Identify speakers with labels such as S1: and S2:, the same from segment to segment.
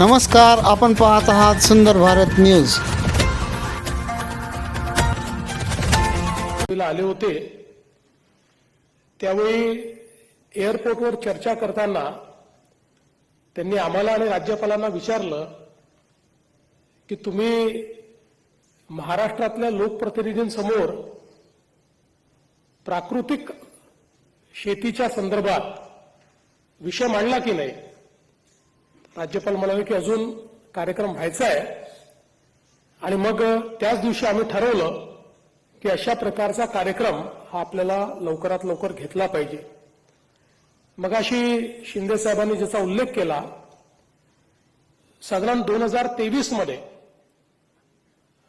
S1: नमस्कार आपण पाहत आहात सुंदर भारत न्यूज.
S2: आले होते. त्यावेळी एअरपोर्टवर चर्चा करताना त्यांनी आम्हाला आणि राज्यपालांना विचारलं की तुम्ही महाराष्ट्रातल्या लोकप्रतिनिधींसमोर प्राकृतिक शेतीच्या संदर्भात विषय मांडला की नाही? राज्यपाल म्हणाले की अजून कार्यक्रम व्हायचा आहे. आणि मग त्याच दिवशी आम्ही ठरवलं की अशा प्रकारचा कार्यक्रम हा आपल्याला लवकरात लवकर घेतला पाहिजे. मग अशी शिंदे साहेबांनी ज्याचा उल्लेख केला साधारण दोन हजार तेवीसमध्ये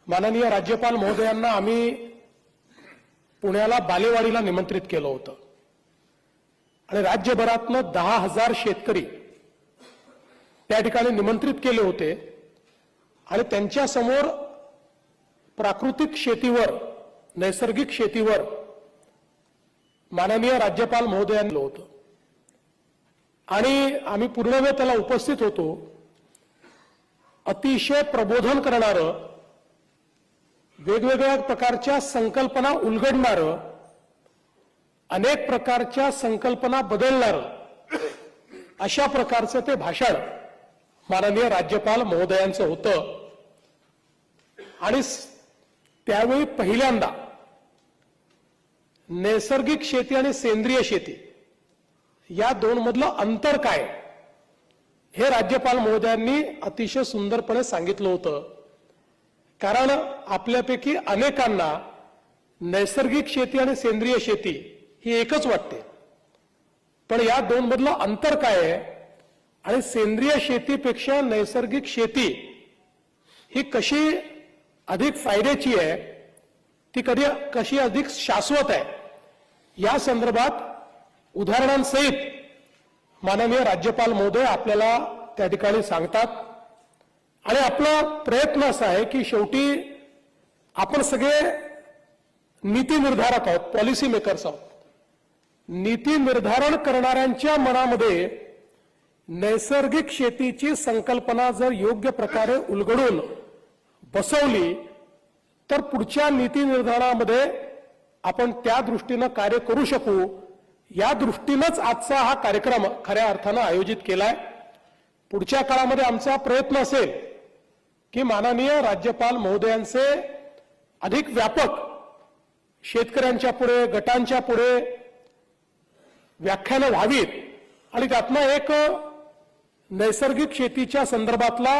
S2: माननीय राज्यपाल महोदयांना आम्ही पुण्याला बालेवाडीला निमंत्रित केलं होतं. आणि राज्यभरातनं दहा हजार शेतकरी त्या ठिकाणी निमंत्रित केले होते. आणि त्यांच्यासमोर प्राकृतिक शेतीवर नैसर्गिक शेतीवर माननीय राज्यपाल महोदयांनी होतं. आणि आम्ही पूर्ण वेळ त्याला उपस्थित होतो. अतिशय प्रबोधन करणारं वेगवेगळ्या प्रकारच्या संकल्पना उलगडणारं अनेक प्रकारच्या संकल्पना बदलणारं अशा प्रकारचं ते भाषण माननीय राज्यपाल महोदयांचं होतं. आणि त्यावेळी पहिल्यांदा नैसर्गिक शेती आणि सेंद्रिय शेती या दोन मधलं अंतर काय हे राज्यपाल महोदयांनी अतिशय सुंदरपणे सांगितलं होतं. कारण आपल्यापैकी अनेकांना नैसर्गिक शेती आणि सेंद्रिय शेती ही एकच वाटते. पण या दोन मधलं अंतर काय आहे? आणि सेंद्रिय शेतीपेक्षा नैसर्गिक शेती ही कशी अधिक फायद्याची आहे ती कधी कशी अधिक शाश्वत आहे या संदर्भात उदाहरणांसहित माननीय राज्यपाल महोदय आपल्याला त्या ठिकाणी सांगतात. आणि आपला प्रयत्न असा आहे की शेवटी आपण सगळे नीती निर्धारक आहोत पॉलिसी मेकर्स आहोत. नीती निर्धारण करणाऱ्यांच्या मनामध्ये नैसर्गिक शेतीची संकल्पना जर योग्य प्रकारे उलगडून बसवली तर पुढच्या नीती निर्धारणामध्ये आपण त्या दृष्टीनं कार्य करू शकू. या दृष्टीनंच आजचा हा कार्यक्रम खऱ्या अर्थानं आयोजित केलाय. पुढच्या काळामध्ये आमचा प्रयत्न असेल की माननीय राज्यपाल महोदयांचे अधिक व्यापक शेतकऱ्यांच्या पुढे गटांच्या पुढे व्याख्यानं व्हावीत. आणि त्यातनं एक नैसर्गिक शेतीच्या संदर्भातला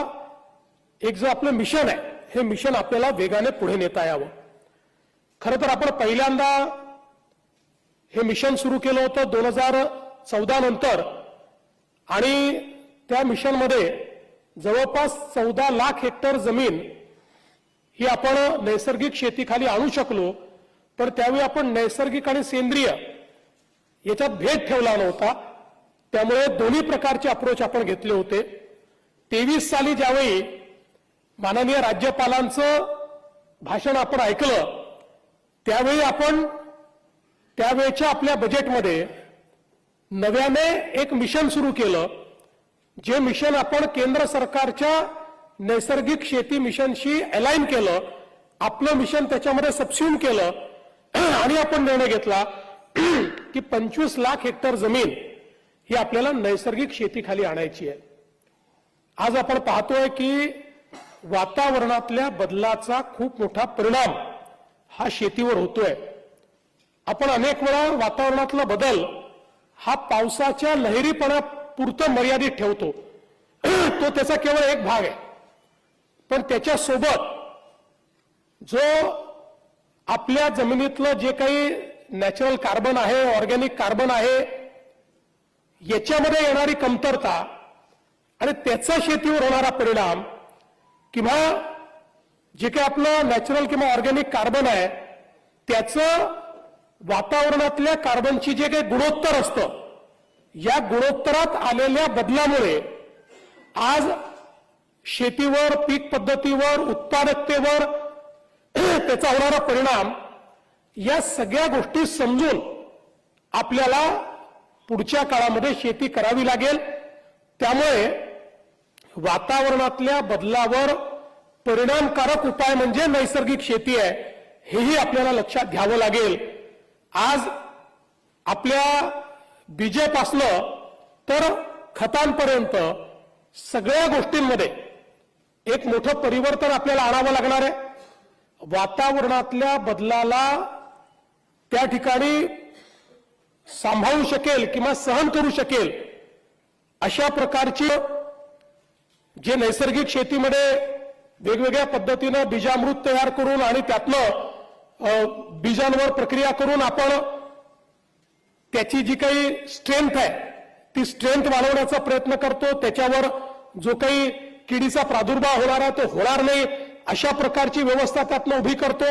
S2: एक जो आपलं मिशन आहे हे मिशन आपल्याला वेगाने पुढे नेता यावं. खरं तर आपण पहिल्यांदा हे मिशन सुरू केलं होतं दोन हजार चौदा नंतर. आणि त्या मिशनमध्ये जवळपास चौदा लाख हेक्टर जमीन ही आपण नैसर्गिक शेतीखाली आणू शकलो पण त्यावेळी आपण नैसर्गिक आणि सेंद्रिय याच्यात भेद ठेवला नव्हता. त्यामुळे दोन्ही प्रकारचे अप्रोच आपण घेतले होते. तेवीस साली ज्यावेळी माननीय राज्यपालांचं भाषण आपण ऐकलं त्यावेळी आपण त्यावेळच्या आपल्या बजेटमध्ये नव्याने एक मिशन सुरू केलं जे मिशन आपण केंद्र सरकारच्या नैसर्गिक शेती मिशनशी अलाइन केलं. आपलं मिशन त्याच्यामध्ये सबस्युम केलं. आणि आपण निर्णय घेतला की पंचवीस लाख हेक्टर जमीन ही आपल्याला नैसर्गिक शेतीखाली आणायची आहे. आज आपण पाहतोय की वातावरणातल्या बदलाचा खूप मोठा परिणाम हा शेतीवर होतोय. आपण अनेक वेळा वातावरणातला बदल हा पावसाच्या लहरीपणा पुरतं मर्यादित ठेवतो. तो त्याचा केवळ एक भाग आहे. पण त्याच्यासोबत जो आपल्या जमिनीतलं जे काही नॅचरल कार्बन आहे ऑर्गॅनिक कार्बन आहे याच्यामध्ये येणारी कमतरता आणि त्याचा शेतीवर होणारा परिणाम किंवा जे काही आपलं नॅचरल किंवा ऑर्गॅनिक कार्बन आहे त्याचं वातावरणातल्या कार्बनची जे काही गुणोत्तर असतं या गुणोत्तरात आलेल्या बदलामुळे आज शेतीवर पीक पद्धतीवर उत्पादकतेवर त्याचा होणारा परिणाम या सगळ्या गोष्टी समजून आपल्याला पुढच्या काळामध्ये शेती करावी लागेल. त्यामुळे वातावरणातल्या बदलावर परिणामकारक उपाय म्हणजे नैसर्गिक शेती आहे हेही आपल्याला लक्षात घ्यावं लागेल. आज आपल्या बीजेपासनं तर खतांपर्यंत सगळ्या गोष्टींमध्ये एक मोठं परिवर्तन आपल्याला आणावं लागणार आहे. वातावरणातल्या बदलाला त्या ठिकाणी सांभाळू शकेल किंवा सहन करू शकेल अशा प्रकारची जे नैसर्गिक शेतीमध्ये वेगवेगळ्या पद्धतीनं बीजामृत तयार करून आणि त्यातनं बीजांवर प्रक्रिया करून आपण त्याची जी काही स्ट्रेंथ आहे ती स्ट्रेंथ वाढवण्याचा प्रयत्न करतो. त्याच्यावर जो काही किडीचा प्रादुर्भाव होणार आहे तो होणार नाही अशा प्रकारची व्यवस्था त्यातनं उभी करतो.